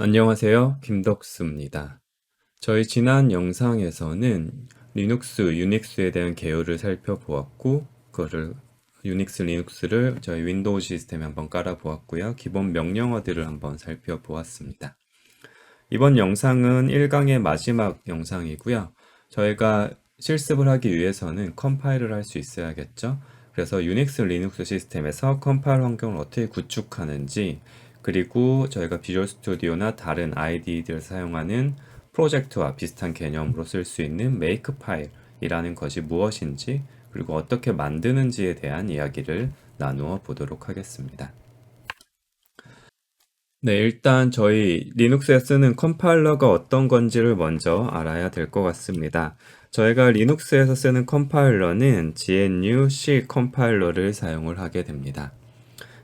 안녕하세요. 김덕수입니다. 저희 지난 영상에서는 리눅스, 유닉스에 대한 개요를 살펴보았고, 그거를 유닉스, 리눅스를 저희 윈도우 시스템에 한번 깔아보았고요. 기본 명령어들을 한번 살펴보았습니다. 이번 영상은 1강의 마지막 영상이고요. 저희가 실습을 하기 위해서는 컴파일을 할 수 있어야겠죠. 그래서 유닉스, 리눅스 시스템에서 컴파일 환경을 어떻게 구축하는지, 그리고 저희가 비주얼 스튜디오나 다른 IDE들을 사용하는 프로젝트와 비슷한 개념으로 쓸 수 있는 메이크 파일이라는 것이 무엇인지 그리고 어떻게 만드는지에 대한 이야기를 나누어 보도록 하겠습니다. 네, 일단 저희 리눅스에 쓰는 컴파일러가 어떤 건지를 먼저 알아야 될 것 같습니다. 저희가 리눅스에서 쓰는 컴파일러는 GNU C 컴파일러를 사용을 하게 됩니다.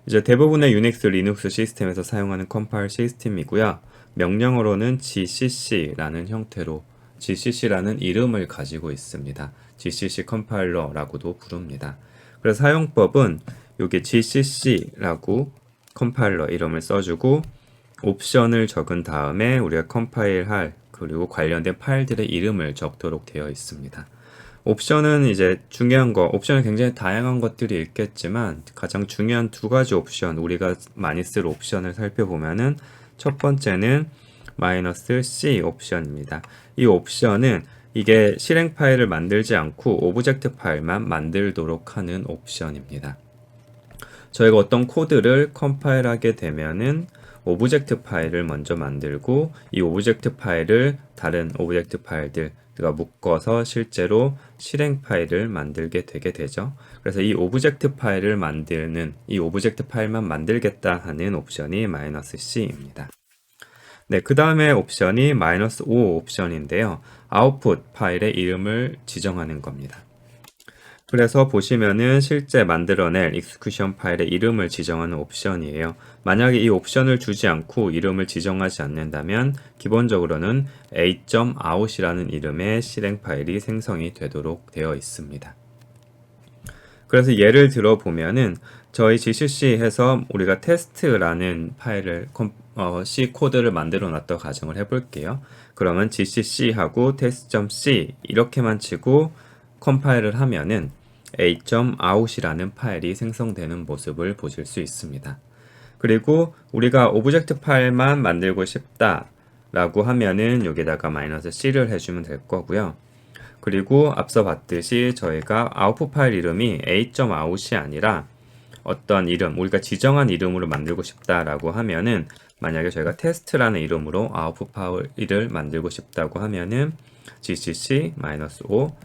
이제 대부분의 유닉스, 리눅스 시스템에서 사용하는 컴파일 시스템이고요. 명령어로는 GCC라는 형태로 GCC라는 이름을 가지고 있습니다. GCC 컴파일러라고도 부릅니다. 그래서 사용법은 여기 GCC라고 컴파일러 이름을 써주고 옵션을 적은 다음에 우리가 컴파일할 그리고 관련된 파일들의 이름을 적도록 되어 있습니다. 옵션은 이제 중요한 거, 옵션은 굉장히 다양한 것들이 있겠지만 가장 중요한 두 가지 옵션, 우리가 많이 쓸 옵션을 살펴보면은 첫 번째는 마이너스 C 옵션입니다. 이 옵션은 이게 실행 파일을 만들지 않고 오브젝트 파일만 만들도록 하는 옵션입니다. 저희가 어떤 코드를 컴파일하게 되면은 오브젝트 파일을 먼저 만들고 이 오브젝트 파일을 다른 오브젝트 파일들 가 묶어서 실제로 실행 파일을 만들게 되게 되죠. 그래서 이 오브젝트 파일을 만드는 이 오브젝트 파일만 만들겠다 하는 옵션이 마이너스 C입니다. 네, 그 다음에 옵션이 마이너스 5 옵션인데요. 아웃풋 파일의 이름을 지정하는 겁니다. 그래서 보시면은 실제 만들어낼 익스큐션 파일의 이름을 지정하는 옵션이에요. 만약에 이 옵션을 주지 않고 이름을 지정하지 않는다면 기본적으로는 a.out이라는 이름의 실행 파일이 생성이 되도록 되어 있습니다. 그래서 예를 들어 보면은 저희 GCC에서 우리가 테스트라는 파일을 어, C 코드를 만들어 놨던 가정을 해볼게요. 그러면 GCC하고 test.c 이렇게만 치고 컴파일을 하면은 a.out이라는 파일이 생성되는 모습을 보실 수 있습니다. 그리고 우리가 오브젝트 파일만 만들고 싶다 라고 하면은 여기다가 마이너스 C를 해주면 될 거고요. 그리고 앞서 봤듯이 저희가 아웃풋 파일 이름이 a.out이 아니라 어떤 이름, 우리가 지정한 이름으로 만들고 싶다라고 하면은 만약에 저희가 테스트라는 이름으로 아웃풋 파일을 만들고 싶다고 하면은 gcc-o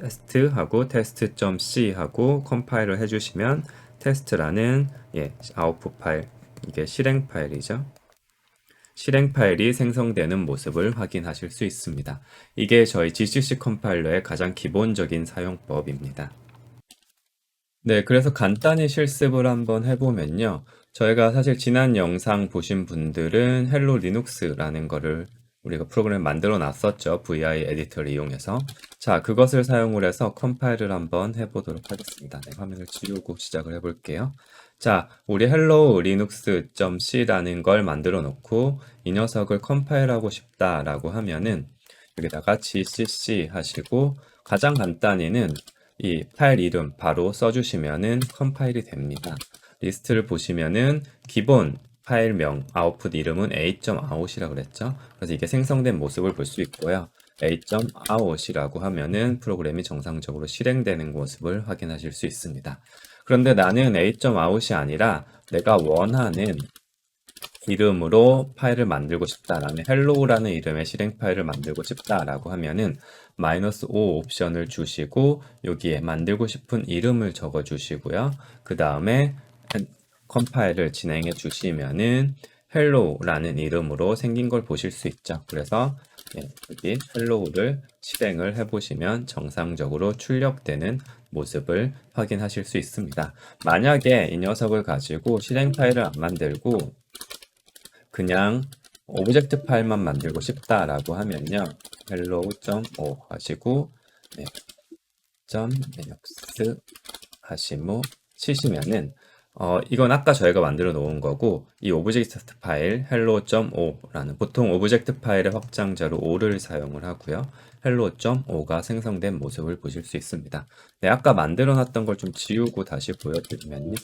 테스트하고 테스트.c 하고 컴파일을 해주시면 테스트라는 예, 아웃풋 파일 이게 실행 파일이죠. 실행 파일이 생성되는 모습을 확인하실 수 있습니다. 이게 저희 GCC 컴파일러의 가장 기본적인 사용법입니다. 네, 그래서 간단히 실습을 한번 해보면요. 저희가 사실 지난 영상 보신 분들은 헬로 리눅스라는 거를 우리가 프로그램 만들어 놨었죠. VI 에디터를 이용해서. 자, 그것을 사용을 해서 컴파일을 한번 해보도록 하겠습니다. 네, 화면을 지우고 시작을 해볼게요. 자, 우리 hello linux.c라는 걸 만들어 놓고 이 녀석을 컴파일하고 싶다라고 하면은 여기다가 gcc 하시고 가장 간단히는 이 파일 이름 바로 써주시면은 컴파일이 됩니다. 리스트를 보시면은 기본 파일명 아웃풋 이름은 a.out이라고 그랬죠. 그래서 이게 생성된 모습을 볼 수 있고요. a.out이라고 하면은 프로그램이 정상적으로 실행되는 모습을 확인하실 수 있습니다. 그런데 나는 a.out이 아니라 내가 원하는 이름으로 파일을 만들고 싶다라는 hello라는 이름의 실행 파일을 만들고 싶다라고 하면은 마이너스 5 옵션을 주시고 여기에 만들고 싶은 이름을 적어 주시고요. 그 다음에 컴파일을 진행해 주시면은 hello라는 이름으로 생긴 걸 보실 수 있죠. 그래서 예, 여기 hello를 실행을 해보시면 정상적으로 출력되는 모습을 확인하실 수 있습니다. 만약에 이 녀석을 가지고 실행 파일을 안 만들고 그냥 오브젝트 파일만 만들고 싶다라고 하면요. hello.o 하시고 네, .linux 하시고 치시면은 어, 이건 아까 저희가 만들어 놓은 거고 이 오브젝트 파일 hello.o라는 보통 오브젝트 파일의 확장자로 o를 사용을 하고요. hello.o가 생성된 모습을 보실 수 있습니다. 네, 아까 만들어 놨던 걸 좀 지우고 다시 보여드리면요.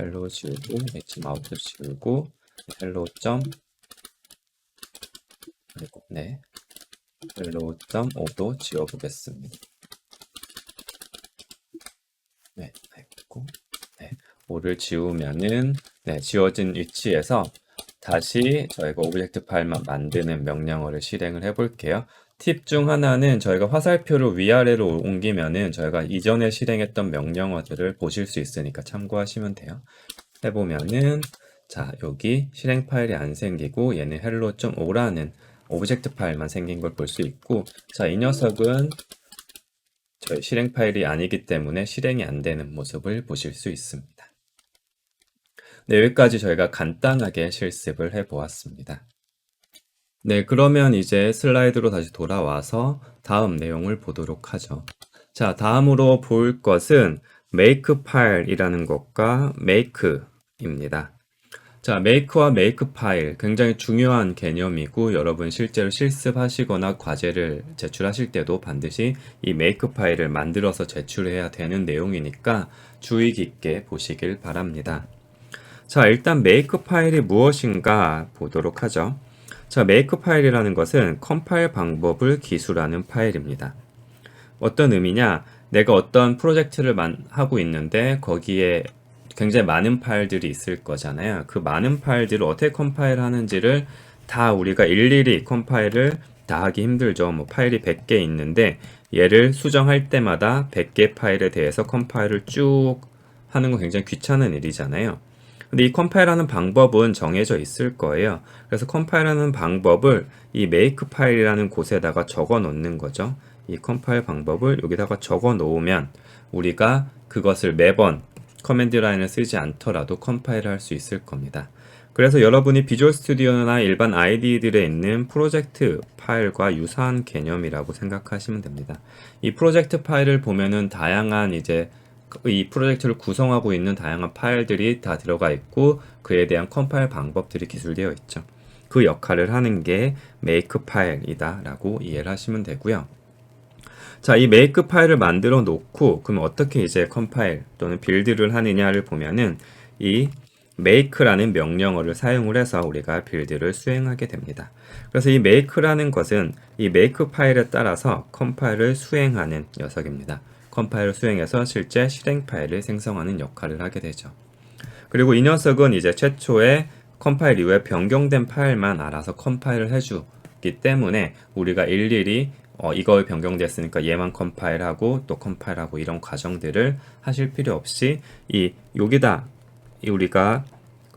hello 지우고 h마우스 지우고 hello. 그리고 네 hello.o도 지워보겠습니다. 네, 아이고. 네, 5를 지우면은 네, 지워진 위치에서 다시 저희가 오브젝트 파일만 만드는 명령어를 실행을 해 볼게요. 팁 중 하나는 저희가 화살표를 위아래로 옮기면은 저희가 이전에 실행했던 명령어들을 보실 수 있으니까 참고하시면 돼요. 해보면은 자 여기 실행 파일이 안 생기고 얘는 hello.o라는 오브젝트 파일만 생긴 걸 볼 수 있고 자 이 녀석은 저희 실행 파일이 아니기 때문에 실행이 안 되는 모습을 보실 수 있습니다. 네, 여기까지 저희가 간단하게 실습을 해 보았습니다. 네, 그러면 이제 슬라이드로 다시 돌아와서 다음 내용을 보도록 하죠. 자, 다음으로 볼 것은 make 파일이라는 것과 make입니다. 자, make와 make 파일 굉장히 중요한 개념이고 여러분 실제로 실습하시거나 과제를 제출하실 때도 반드시 이 make 파일을 만들어서 제출해야 되는 내용이니까 주의 깊게 보시길 바랍니다. 자, 일단 make 파일이 무엇인가 보도록 하죠. 자, make 파일이라는 것은 컴파일 방법을 기술하는 파일입니다. 어떤 의미냐? 내가 어떤 프로젝트를 하고 있는데 거기에 굉장히 많은 파일들이 있을 거잖아요. 그 많은 파일들을 어떻게 컴파일 하는지를 다 우리가 일일이 컴파일을 다 하기 힘들죠. 뭐 파일이 100개 있는데 얘를 수정할 때마다 100개 파일에 대해서 컴파일을 쭉 하는 건 굉장히 귀찮은 일이잖아요. 근데 이 컴파일하는 방법은 정해져 있을 거예요. 그래서 컴파일하는 방법을 이 make 파일이라는 곳에다가 적어 놓는 거죠. 이 컴파일 방법을 여기다가 적어 놓으면 우리가 그것을 매번 커맨드 라인을 쓰지 않더라도 컴파일을 할 수 있을 겁니다. 그래서 여러분이 비주얼 스튜디오나 일반 ID들에 있는 프로젝트 파일과 유사한 개념이라고 생각하시면 됩니다. 이 프로젝트 파일을 보면은 다양한 이제 이 프로젝트를 구성하고 있는 다양한 파일들이 다 들어가 있고 그에 대한 컴파일 방법들이 기술되어 있죠. 그 역할을 하는 게 make 파일이다라고 이해를 하시면 되고요. 자, 이 make 파일을 만들어 놓고 그럼 어떻게 이제 컴파일 또는 빌드를 하느냐를 보면은 이 make라는 명령어를 사용을 해서 우리가 빌드를 수행하게 됩니다. 그래서 이 make라는 것은 이 make 파일에 따라서 컴파일을 수행하는 녀석입니다. 컴파일을 수행해서 실제 실행 파일을 생성하는 역할을 하게 되죠. 그리고 이 녀석은 이제 최초에 컴파일 이후에 변경된 파일만 알아서 컴파일을 해주기 때문에 우리가 일일이 어, 이거 변경됐으니까 얘만 컴파일하고 또 컴파일하고 이런 과정들을 하실 필요 없이 이 여기다 이 우리가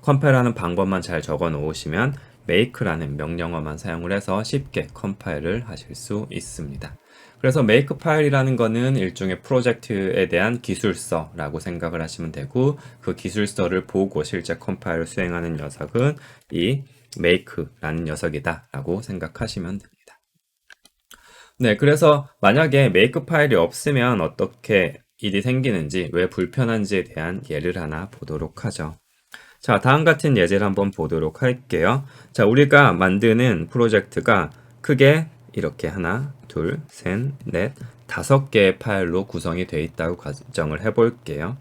컴파일하는 방법만 잘 적어 놓으시면 make라는 명령어만 사용을 해서 쉽게 컴파일을 하실 수 있습니다. 그래서 make 파일이라는 거는 일종의 프로젝트에 대한 기술서라고 생각을 하시면 되고 그 기술서를 보고 실제 컴파일을 수행하는 녀석은 이 make라는 녀석이다라고 생각하시면 됩니다. 네, 그래서 만약에 메이크 파일이 없으면 어떻게 일이 생기는지, 왜 불편한지에 대한 예를 하나 보도록 하죠. 자, 다음 같은 예제를 한번 보도록 할게요. 자, 우리가 만드는 프로젝트가 크게 이렇게 하나, 둘, 셋, 넷, 다섯 개의 파일로 구성이 되어 있다고 가정을 해볼게요.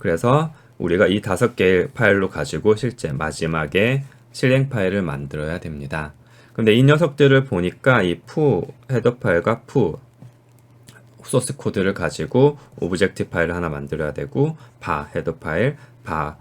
그래서 우리가 이 다섯 개의 파일로 가지고 실제 마지막에 실행 파일을 만들어야 됩니다. 근데 이 녀석들을 보니까 이 푸 헤더 파일과 푸 소스 코드를 가지고 오브젝트 파일을 하나 만들어야 되고 바 헤더 파일, 바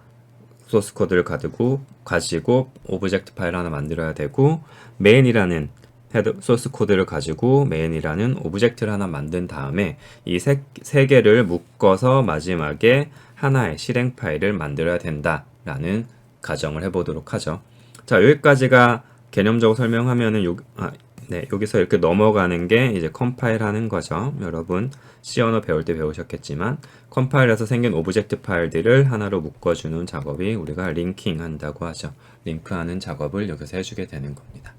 소스 코드를 가지고 가지고 오브젝트 파일 하나 만들어야 되고 메인이라는 헤더 소스 코드를 가지고 메인이라는 오브젝트를 하나 만든 다음에 이세 개를 묶어서 마지막에 하나의 실행 파일을 만들어야 된다라는 가정을 해보도록 하죠. 자 여기까지가 개념적으로 설명하면은 요, 아, 네, 여기서 이렇게 넘어가는 게 이제 컴파일 하는 거죠. 여러분 C 언어 배울 때 배우셨겠지만 컴파일에서 생긴 오브젝트 파일들을 하나로 묶어주는 작업이 우리가 링킹 한다고 하죠. 링크하는 작업을 여기서 해주게 되는 겁니다.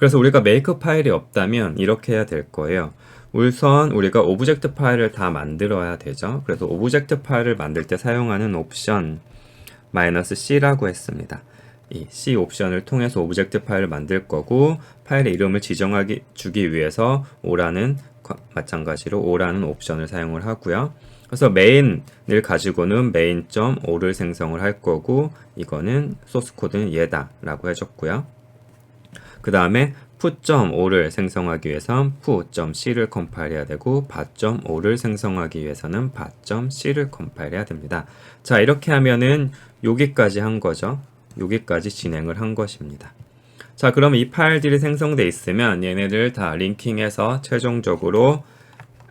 그래서 우리가 메이크 파일이 없다면 이렇게 해야 될 거예요. 우선 우리가 오브젝트 파일을 다 만들어야 되죠. 그래서 오브젝트 파일을 만들 때 사용하는 옵션 마이너스 C라고 했습니다. 이 C 옵션을 통해서 오브젝트 파일을 만들 거고 파일의 이름을 지정하기 주기 위해서 O라는 마찬가지로 O라는 옵션을 사용을 하고요. 그래서 메인을 가지고는 main.o를 생성을 할 거고 이거는 소스 코드는 얘다라고 해줬고요. 그 다음에 푸.5를 생성하기 위해선 푸.c를 컴파일해야 되고 바.5를 생성하기 위해서는 바.c를 컴파일해야 됩니다. 자 이렇게 하면은 여기까지 한 거죠. 여기까지 진행을 한 것입니다. 자 그럼 이 파일들이 생성돼 있으면 얘네들 다 링킹해서 최종적으로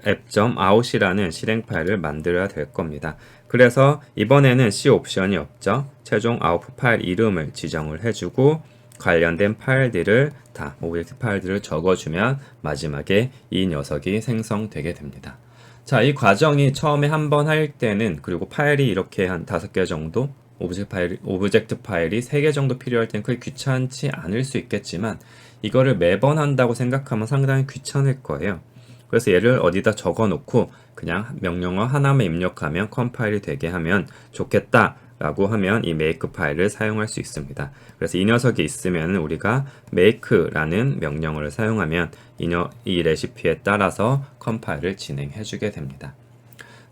app.out이라는 실행 파일을 만들어야 될 겁니다. 그래서 이번에는 C 옵션이 없죠. 최종 아웃풋 파일 이름을 지정을 해주고 관련된 파일들을 다 오브젝트 파일들을 적어주면 마지막에 이 녀석이 생성되게 됩니다. 자, 이 과정이 처음에 한 번 할 때는 그리고 파일이 이렇게 한 다섯 개 정도 오브젝트 파일, 오브젝트 파일이 세개 정도 필요할 때는 크게 귀찮지 않을 수 있겠지만 이거를 매번 한다고 생각하면 상당히 귀찮을 거예요. 그래서 얘를 어디다 적어 놓고 그냥 명령어 하나만 입력하면 컴파일이 되게 하면 좋겠다 라고 하면 이 make 파일을 사용할 수 있습니다. 그래서 이 녀석이 있으면 우리가 make라는 명령어를 사용하면 이, 녀, 이 레시피에 따라서 컴파일을 진행해 주게 됩니다.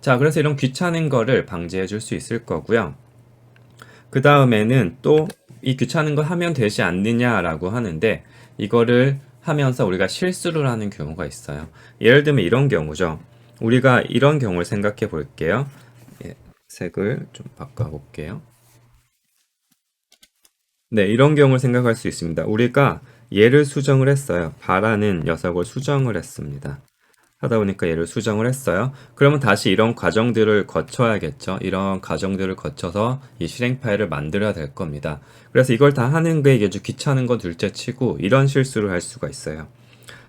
자, 그래서 이런 귀찮은 거를 방지해 줄 수 있을 거고요. 그 다음에는 또 이 귀찮은 거 하면 되지 않느냐라고 하는데 이거를 하면서 우리가 실수를 하는 경우가 있어요. 예를 들면 이런 경우죠. 우리가 이런 경우를 생각해 볼게요. 예, 색을 좀 바꿔 볼게요. 네, 이런 경우를 생각할 수 있습니다. 우리가 얘를 수정을 했어요. 바라는 녀석을 수정을 했습니다. 하다 보니까 얘를 수정을 했어요. 그러면 다시 이런 과정들을 거쳐야겠죠. 이런 과정들을 거쳐서 이 실행 파일을 만들어야 될 겁니다. 그래서 이걸 다 하는 게 이게 좀 귀찮은 건 둘째 치고 이런 실수를 할 수가 있어요.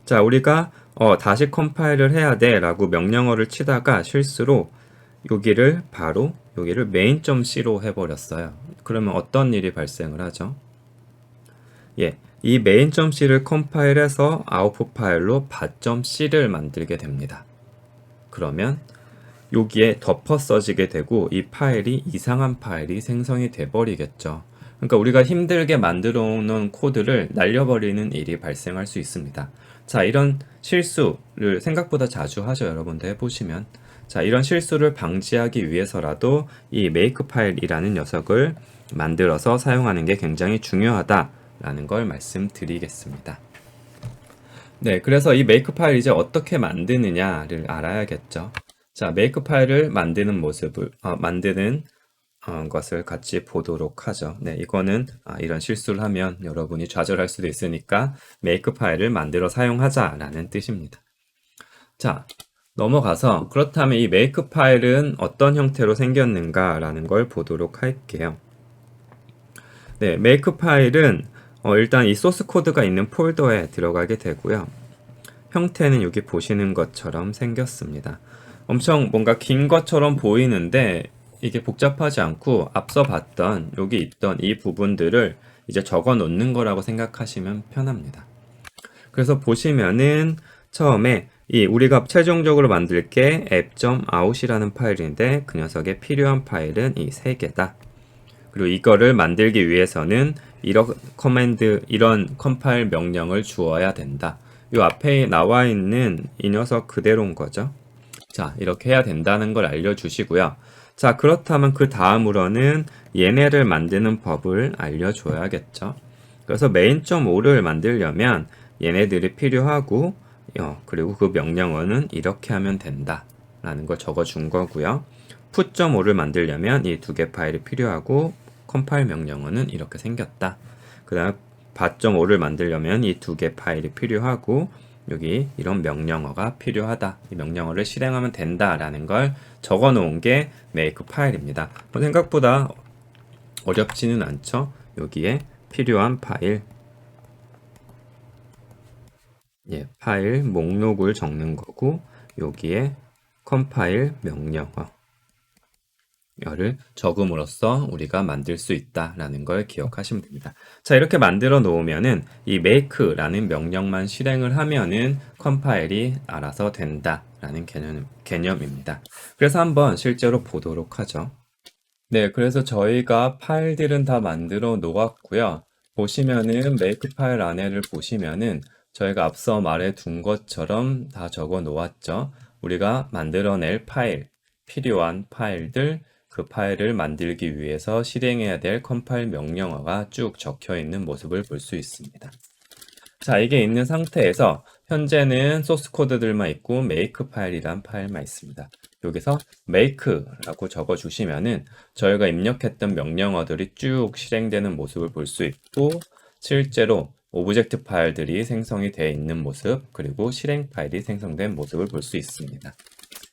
자, 우리가 어, 다시 컴파일을 해야 돼 라고 명령어를 치다가 실수로 여기를 바로 여기를 main.c로 해버렸어요. 그러면 어떤 일이 발생을 하죠? 예, 이 main.c를 컴파일해서 아웃풋 파일로 바.c를 만들게 됩니다. 그러면 여기에 덮어 써지게 되고 이 파일이 이상한 파일이 생성이 돼 버리겠죠. 그러니까 우리가 힘들게 만들어 놓은 코드를 날려버리는 일이 발생할 수 있습니다. 자, 이런 실수를 생각보다 자주 하죠. 여러분들 해보시면. 자, 이런 실수를 방지하기 위해서라도 이 make 파일이라는 녀석을 만들어서 사용하는 게 굉장히 중요하다. 라는 걸 말씀드리겠습니다. 네, 그래서 이 메이크 파일 이제 어떻게 만드느냐를 알아야겠죠. 자, 메이크 파일을 만드는 모습을, 어, 만드는 어, 것을 같이 보도록 하죠. 네, 이거는 아, 이런 실수를 하면 여러분이 좌절할 수도 있으니까 메이크 파일을 만들어 사용하자라는 뜻입니다. 자, 넘어가서 그렇다면 이 메이크 파일은 어떤 형태로 생겼는가 라는 걸 보도록 할게요. 네, 메이크 파일은 어, 일단 이 소스 코드가 있는 폴더에 들어가게 되고요. 형태는 여기 보시는 것처럼 생겼습니다. 엄청 뭔가 긴 것처럼 보이는데 이게 복잡하지 않고 앞서 봤던 여기 있던 이 부분들을 이제 적어 놓는 거라고 생각하시면 편합니다. 그래서 보시면은 처음에 이 우리가 최종적으로 만들 게 app.out이라는 파일인데 그 녀석에 필요한 파일은 이 세 개다. 그리고 이거를 만들기 위해서는 이런 커맨드, 이런 컴파일 명령을 주어야 된다. 이 앞에 나와 있는 이 녀석 그대로인 거죠. 자, 이렇게 해야 된다는 걸 알려주시고요. 자, 그렇다면 그 다음으로는 얘네를 만드는 법을 알려줘야겠죠. 그래서 main.5를 만들려면 얘네들이 필요하고, 어, 그리고 그 명령어는 이렇게 하면 된다. 라는 걸 적어준 거고요. put.5를 만들려면 이 두 개 파일이 필요하고, 컴파일 명령어는 이렇게 생겼다. 그 다음 바.5를 만들려면 이 두 개 파일이 필요하고 여기 이런 명령어가 필요하다. 이 명령어를 실행하면 된다라는 걸 적어 놓은 게 make 파일입니다. 뭐 생각보다 어렵지는 않죠. 여기에 필요한 파일 예, 파일 목록을 적는 거고 여기에 컴파일 명령어 를 적음으로써 우리가 만들 수 있다라는 걸 기억하시면 됩니다. 자, 이렇게 만들어 놓으면은 이 make라는 명령만 실행을 하면은 컴파일이 알아서 된다라는 개념, 개념입니다. 그래서 한번 실제로 보도록 하죠. 네, 그래서 저희가 파일들은 다 만들어 놓았고요. 보시면은 make 파일 안에를 보시면은 저희가 앞서 말해 둔 것처럼 다 적어 놓았죠. 우리가 만들어낼 파일, 필요한 파일들, 그 파일을 만들기 위해서 실행해야 될 컴파일 명령어가 쭉 적혀 있는 모습을 볼 수 있습니다. 자, 이게 있는 상태에서 현재는 소스 코드들만 있고 make 파일이란 파일만 있습니다. 여기서 make라고 적어 주시면은 저희가 입력했던 명령어들이 쭉 실행되는 모습을 볼 수 있고 실제로 오브젝트 파일들이 생성이 되어 있는 모습 그리고 실행 파일이 생성된 모습을 볼 수 있습니다.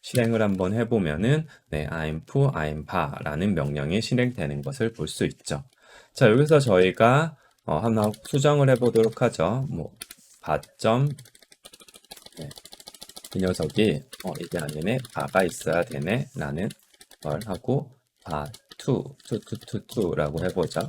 실행을 한번 해보면은 네, imp, impar라는 명령이 실행되는 것을 볼 수 있죠. 자, 여기서 저희가 어, 하나 수정을 해보도록 하죠. 뭐, 바점, 네, 이 녀석이 어, 이게 아니네, 바가 있어야 되네, 라는 걸 하고 바, 투, 투, 투, 투, 투라고 해보죠.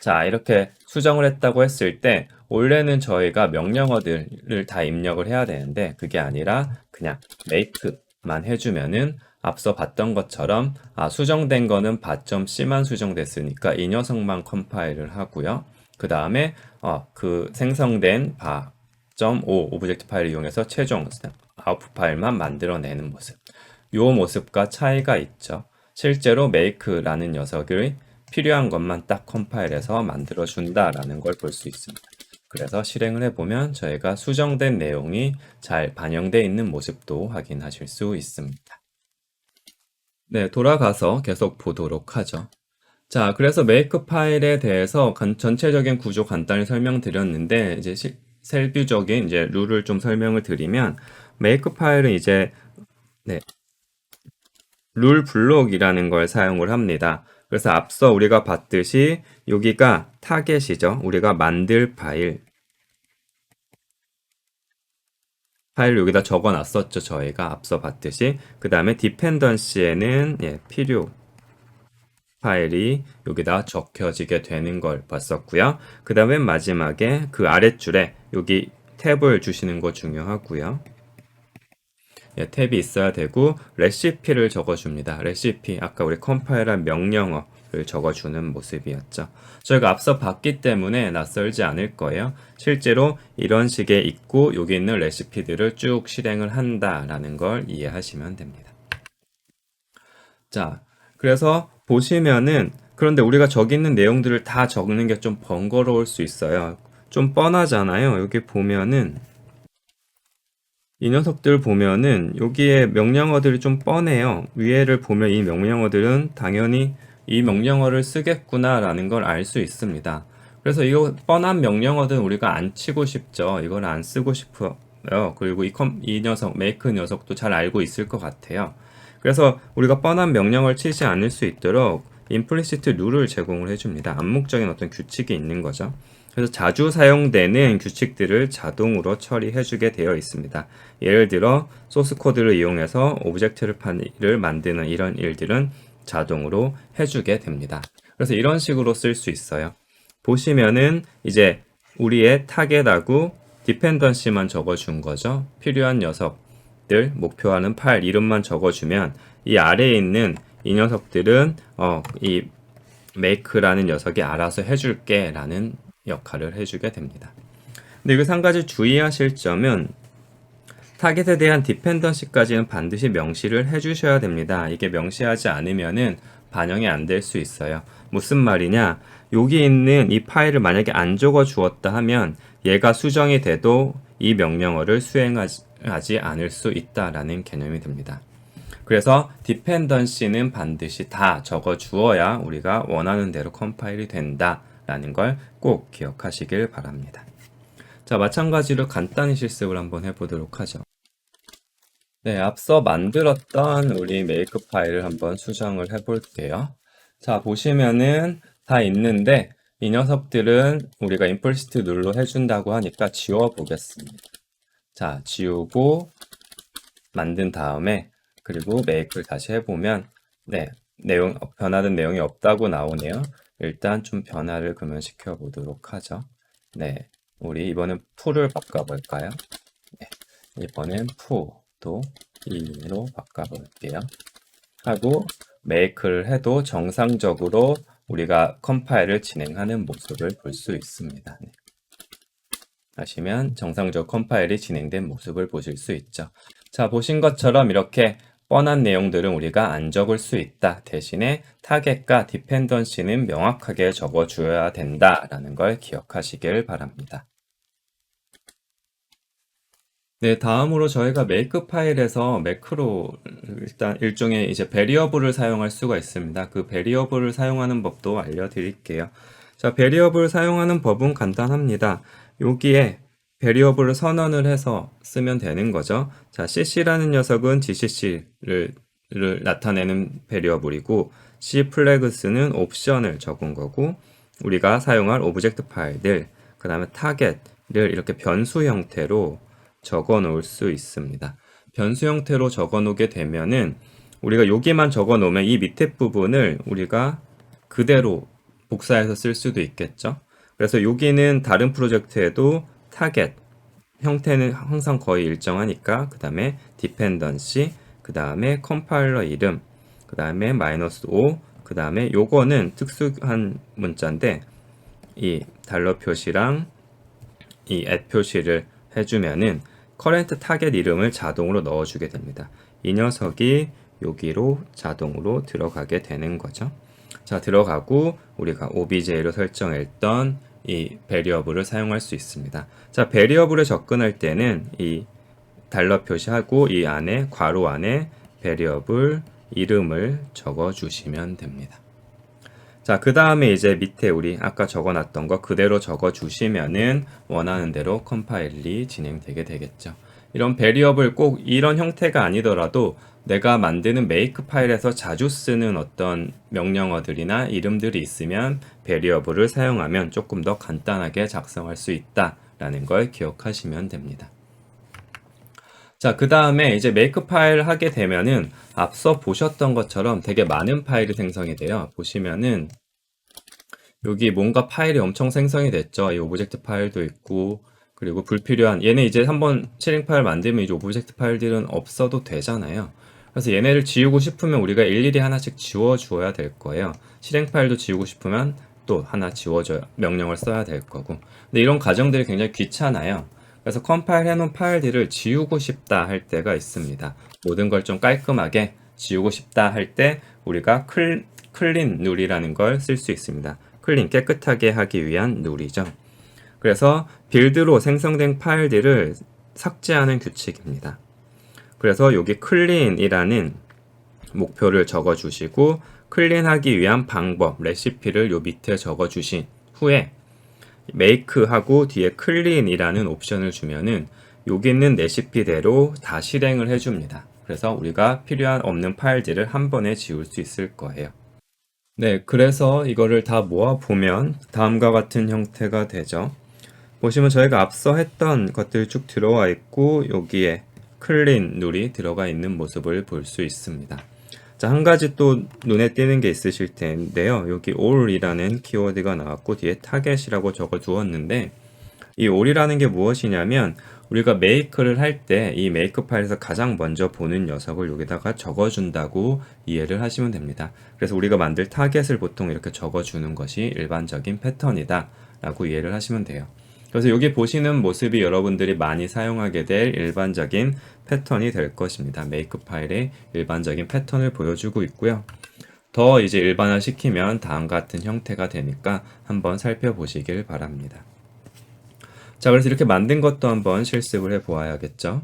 자, 이렇게 수정을 했다고 했을 때 원래는 저희가 명령어들을 다 입력을 해야 되는데 그게 아니라 그냥 make만 해주면은 앞서 봤던 것처럼 아, 수정된 거는 바.c만 수정됐으니까 이 녀석만 컴파일을 하고요. 그 다음에 어, 그 생성된 바.5 오브젝트 파일을 이용해서 최종 아웃풋 파일만 만들어내는 모습. 이 모습과 차이가 있죠. 실제로 make라는 녀석을 필요한 것만 딱 컴파일해서 만들어 준다라는 걸 볼 수 있습니다. 그래서 실행을 해보면 저희가 수정된 내용이 잘 반영되어 있는 모습도 확인하실 수 있습니다. 네, 돌아가서 계속 보도록 하죠. 자, 그래서 메이크 파일에 대해서 간, 전체적인 구조 간단히 설명드렸는데 이제 시, 셀뷰적인 이제 룰을 좀 설명을 드리면 메이크 파일은 이제 네, 룰 블록이라는 걸 사용을 합니다. 그래서 앞서 우리가 봤듯이 여기가 타겟이죠. 우리가 만들 파일. 파일 여기다 적어 놨었죠. 저희가 앞서 봤듯이. 그 다음에 디펜던시에는 예, 필요 파일이 여기다 적혀지게 되는 걸 봤었고요. 그 다음에 마지막에 그 아랫줄에 여기 탭을 주시는 거 중요하고요. 예, 탭이 있어야 되고 레시피를 적어줍니다. 레시피 아까 우리 컴파일한 명령어 를 적어주는 모습이었죠. 저희가 앞서 봤기 때문에 낯설지 않을 거예요. 실제로 이런 식의 있고 여기 있는 레시피들을 쭉 실행을 한다라는 걸 이해하시면 됩니다. 자, 그래서 보시면은 그런데 우리가 저기 있는 내용들을 다 적는 게 좀 번거로울 수 있어요. 좀 뻔하잖아요. 여기 보면은 이 녀석들 보면은 여기에 명령어들이 좀 뻔해요. 위에를 보면 이 명령어들은 당연히 이 명령어를 쓰겠구나 라는 걸 알 수 있습니다. 그래서 이거 뻔한 명령어들 우리가 안 치고 싶죠. 이걸 안 쓰고 싶어요. 그리고 이, 컴, 이 녀석, 메이크 녀석도 잘 알고 있을 것 같아요. 그래서 우리가 뻔한 명령을 치지 않을 수 있도록 임플리시트 룰을 제공을 해줍니다. 암묵적인 어떤 규칙이 있는 거죠. 그래서 자주 사용되는 규칙들을 자동으로 처리해주게 되어 있습니다. 예를 들어 소스 코드를 이용해서 오브젝트를 파일을 만드는 이런 일들은 자동으로 해주게 됩니다. 그래서 이런 식으로 쓸 수 있어요. 보시면은 이제 우리의 타겟하고 디펜던시만 적어준 거죠. 필요한 녀석들 목표하는 파일 이름만 적어주면 이 아래에 있는 이 녀석들은 어, 이 make라는 녀석이 알아서 해줄게 라는 역할을 해주게 됩니다. 근데 여기서 한 가지 주의하실 점은 타겟에 대한 디펜던시까지는 반드시 명시를 해주셔야 됩니다. 이게 명시하지 않으면은 반영이 안 될 수 있어요. 무슨 말이냐? 여기 있는 이 파일을 만약에 안 적어 주었다 하면 얘가 수정이 돼도 이 명령어를 수행하지 않을 수 있다라는 개념이 됩니다. 그래서 디펜던시는 반드시 다 적어 주어야 우리가 원하는 대로 컴파일이 된다. 라는 걸 꼭 기억하시길 바랍니다. 자, 마찬가지로 간단히 실습을 한번 해보도록 하죠. 네, 앞서 만들었던 우리 메이크 파일을 한번 수정을 해볼게요. 자, 보시면은 다 있는데 이 녀석들은 우리가 임플리시트 룰로 해준다고 하니까 지워보겠습니다. 자, 지우고 만든 다음에 그리고 메이크를 다시 해보면 네, 내용, 변화된 내용이 없다고 나오네요. 일단 좀 변화를 그러면 시켜 보도록 하죠. 네. 우리 이번엔 풀을 바꿔볼까요? 네. 이번엔 푸도 2로 바꿔볼게요. 하고 make를 해도 정상적으로 우리가 컴파일을 진행하는 모습을 볼 수 있습니다. 네. 하시면 정상적 컴파일이 진행된 모습을 보실 수 있죠. 자, 보신 것처럼 이렇게 뻔한 내용들은 우리가 안 적을 수 있다. 대신에 타겟과 디펜던시는 명확하게 적어줘야 된다라는 걸 기억하시길 바랍니다. 네, 다음으로 저희가 메이크 파일에서 매크로 일단 일종의 이제 베리어블을 사용할 수가 있습니다. 그 베리어블을 사용하는 법도 알려드릴게요. 자, 베리어블 사용하는 법은 간단합니다. 여기에 베리어블을 선언을 해서 쓰면 되는 거죠. 자, cc라는 녀석은 gcc를 를 나타내는 베리어블이고 c 플래그스는 옵션을 적은 거고 우리가 사용할 오브젝트 파일들 그 다음에 타겟을 이렇게 변수 형태로 적어 놓을 수 있습니다. 변수 형태로 적어 놓게 되면은 우리가 여기만 적어 놓으면 이 밑에 부분을 우리가 그대로 복사해서 쓸 수도 있겠죠. 그래서 여기는 다른 프로젝트에도 타겟 형태는 항상 거의 일정하니까 그 다음에 디펜던시 그 다음에 컴파일러 이름 그 다음에 마이너스 5 그 다음에 요거는 특수한 문자인데 이 달러 표시랑 이 at 표시를 해주면은 커렌트 타겟 이름을 자동으로 넣어주게 됩니다. 이 녀석이 여기로 자동으로 들어가게 되는 거죠. 자, 들어가고 우리가 OBJ로 설정했던 이 베리어블을 사용할 수 있습니다. 자, 베리어블에 접근할 때는 이 달러 표시하고 이 안에 괄호 안에 베리어블 이름을 적어 주시면 됩니다. 자, 그 다음에 이제 밑에 우리 아까 적어 놨던 거 그대로 적어 주시면은 원하는 대로 컴파일이 진행되게 되겠죠. 이런 베리어블 꼭 이런 형태가 아니더라도 내가 만드는 메이크 파일에서 자주 쓰는 어떤 명령어들이나 이름들이 있으면 베리어블을 사용하면 조금 더 간단하게 작성할 수 있다라는 걸 기억하시면 됩니다. 자, 그 다음에 이제 메이크 파일 하게 되면은 앞서 보셨던 것처럼 되게 많은 파일이 생성이 돼요. 보시면은 여기 뭔가 파일이 엄청 생성이 됐죠. 이 오브젝트 파일도 있고 그리고 불필요한 얘네 이제 한번 실행 파일 만들면 이제 오브젝트 파일들은 없어도 되잖아요. 그래서 얘네를 지우고 싶으면 우리가 일일이 하나씩 지워 주어야 될 거예요. 실행 파일도 지우고 싶으면 또 하나 지워줘야 명령을 써야 될 거고. 근데 이런 과정들이 굉장히 귀찮아요. 그래서 컴파일 해놓은 파일들을 지우고 싶다 할 때가 있습니다. 모든 걸 좀 깔끔하게 지우고 싶다 할 때 우리가 클, 클린 룰이라는 걸 쓸 수 있습니다. 클린 깨끗하게 하기 위한 룰이죠. 그래서 빌드로 생성된 파일들을 삭제하는 규칙입니다. 그래서 여기 클린이라는 목표를 적어 주시고 클린하기 위한 방법, 레시피를 요 밑에 적어 주신 후에 make하고 뒤에 clean이라는 옵션을 주면은 여기 있는 레시피대로 다 실행을 해줍니다. 그래서 우리가 필요한 없는 파일들을 한 번에 지울 수 있을 거예요. 네, 그래서 이거를 다 모아 보면 다음과 같은 형태가 되죠. 보시면 저희가 앞서 했던 것들이 쭉 들어와 있고 여기에 클린 룰이 들어가 있는 모습을 볼 수 있습니다. 자, 한 가지 또 눈에 띄는 게 있으실 텐데요. 여기 all이라는 키워드가 나왔고 뒤에 target이라고 적어 두었는데 이 all이라는 게 무엇이냐면 우리가 make를 할 때이 make 파일에서 가장 먼저 보는 녀석을 여기다가 적어준다고 이해를 하시면 됩니다. 그래서 우리가 만들 타겟을 보통 이렇게 적어주는 것이 일반적인 패턴이다 라고 이해를 하시면 돼요. 그래서 여기 보시는 모습이 여러분들이 많이 사용하게 될 일반적인 패턴이 될 것입니다. 메이크 파일의 일반적인 패턴을 보여주고 있고요. 더 이제 일반화 시키면 다음 같은 형태가 되니까 한번 살펴보시길 바랍니다. 자, 그래서 이렇게 만든 것도 한번 실습을 해 보아야겠죠.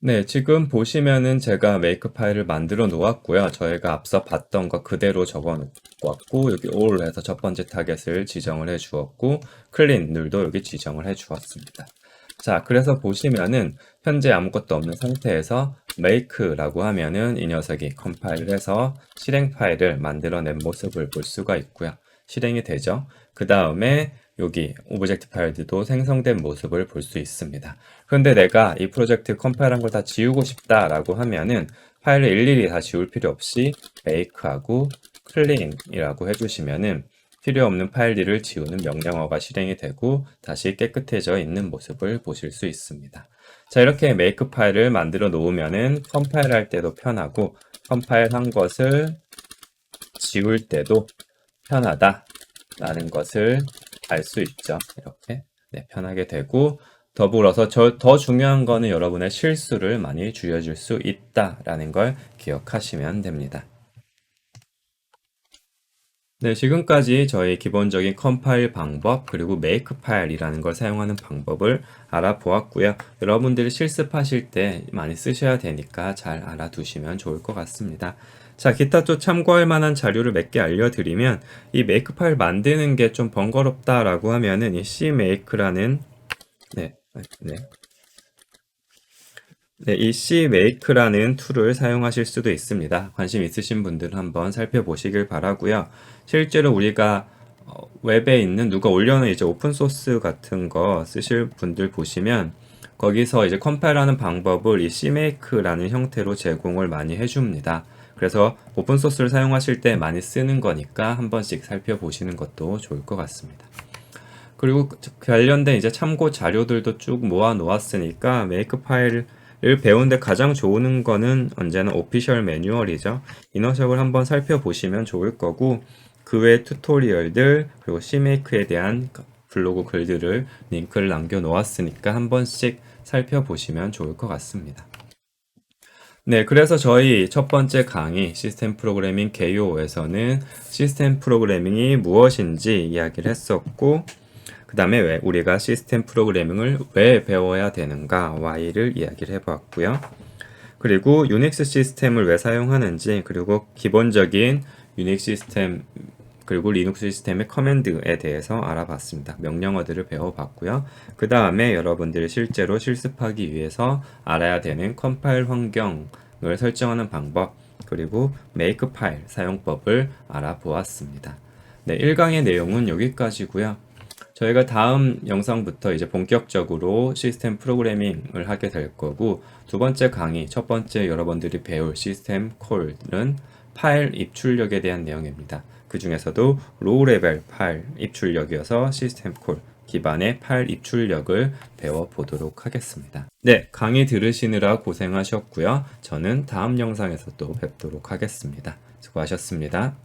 네, 지금 보시면은 제가 메이크 파일을 만들어 놓았고요. 저희가 앞서 봤던 거 그대로 적어 놓았고, 여기 all 해서 첫 번째 타겟을 지정을 해 주었고, 클린 룰도 여기 지정을 해 주었습니다. 자, 그래서 보시면은 현재 아무것도 없는 상태에서 make라고 하면은 이 녀석이 컴파일을 해서 실행 파일을 만들어낸 모습을 볼 수가 있고요. 실행이 되죠. 그 다음에 여기 오브젝트 파일들도 생성된 모습을 볼 수 있습니다. 그런데 내가 이 프로젝트 컴파일한 걸 다 지우고 싶다라고 하면은 파일을 일일이 다 지울 필요 없이 make하고 clean이라고 해주시면은 필요 없는 파일들을 지우는 명령어가 실행이 되고 다시 깨끗해져 있는 모습을 보실 수 있습니다. 자, 이렇게 make 파일을 만들어 놓으면은 컴파일 할 때도 편하고 컴파일 한 것을 지울 때도 편하다 라는 것을 알 수 있죠. 이렇게 네, 편하게 되고 더불어서 저, 더 중요한 거는 여러분의 실수를 많이 줄여줄 수 있다라는 걸 기억하시면 됩니다. 네, 지금까지 저희 기본적인 컴파일 방법 그리고 make 파일이라는 걸 사용하는 방법을 알아보았고요. 여러분들이 실습하실 때 많이 쓰셔야 되니까 잘 알아두시면 좋을 것 같습니다. 자, 기타 또 참고할 만한 자료를 몇 개 알려드리면 이 make 파일 만드는 게 좀 번거롭다라고 하면은 이 cmake라는 네, 네. 네, 이 cmake라는 툴을 사용하실 수도 있습니다. 관심 있으신 분들은 한번 살펴보시길 바라고요. 실제로 우리가 어, 웹에 있는 누가 올려놓은 이제 오픈 소스 같은 거 쓰실 분들 보시면 거기서 이제 컴파일하는 방법을 이 cmake라는 형태로 제공을 많이 해줍니다. 그래서 오픈 소스를 사용하실 때 많이 쓰는 거니까 한 번씩 살펴보시는 것도 좋을 것 같습니다. 그리고 관련된 이제 참고 자료들도 쭉 모아 놓았으니까 메이크 파일을 배우는데 가장 좋은 거는 언제나 오피셜 매뉴얼이죠. 이너샵을 한번 살펴보시면 좋을 거고 그 외 튜토리얼들 그리고 시메이크에 대한 블로그 글들을 링크를 남겨 놓았으니까 한 번씩 살펴보시면 좋을 것 같습니다. 네, 그래서 저희 첫 번째 강의 시스템 프로그래밍 개요에서는 시스템 프로그래밍이 무엇인지 이야기를 했었고 그 다음에 왜 우리가 시스템 프로그래밍을 왜 배워야 되는가 Y를 이야기를 해보았고요. 그리고 유닉스 시스템을 왜 사용하는지 그리고 기본적인 유닉 시스템 그리고 리눅스 시스템의 커맨드에 대해서 알아봤습니다. 명령어들을 배워봤고요. 그 다음에 여러분들이 실제로 실습하기 위해서 알아야 되는 컴파일 환경을 설정하는 방법 그리고 메이크 파일 사용법을 알아보았습니다. 네, 1강의 내용은 여기까지고요. 저희가 다음 영상부터 이제 본격적으로 시스템 프로그래밍을 하게 될 거고 두 번째 강의, 첫 번째 여러분들이 배울 시스템 콜은 파일 입출력에 대한 내용입니다. 그 중에서도 로우 레벨 파일 입출력이어서 시스템 콜 기반의 파일 입출력을 배워보도록 하겠습니다. 네, 강의 들으시느라 고생하셨고요. 저는 다음 영상에서 또 뵙도록 하겠습니다. 수고하셨습니다.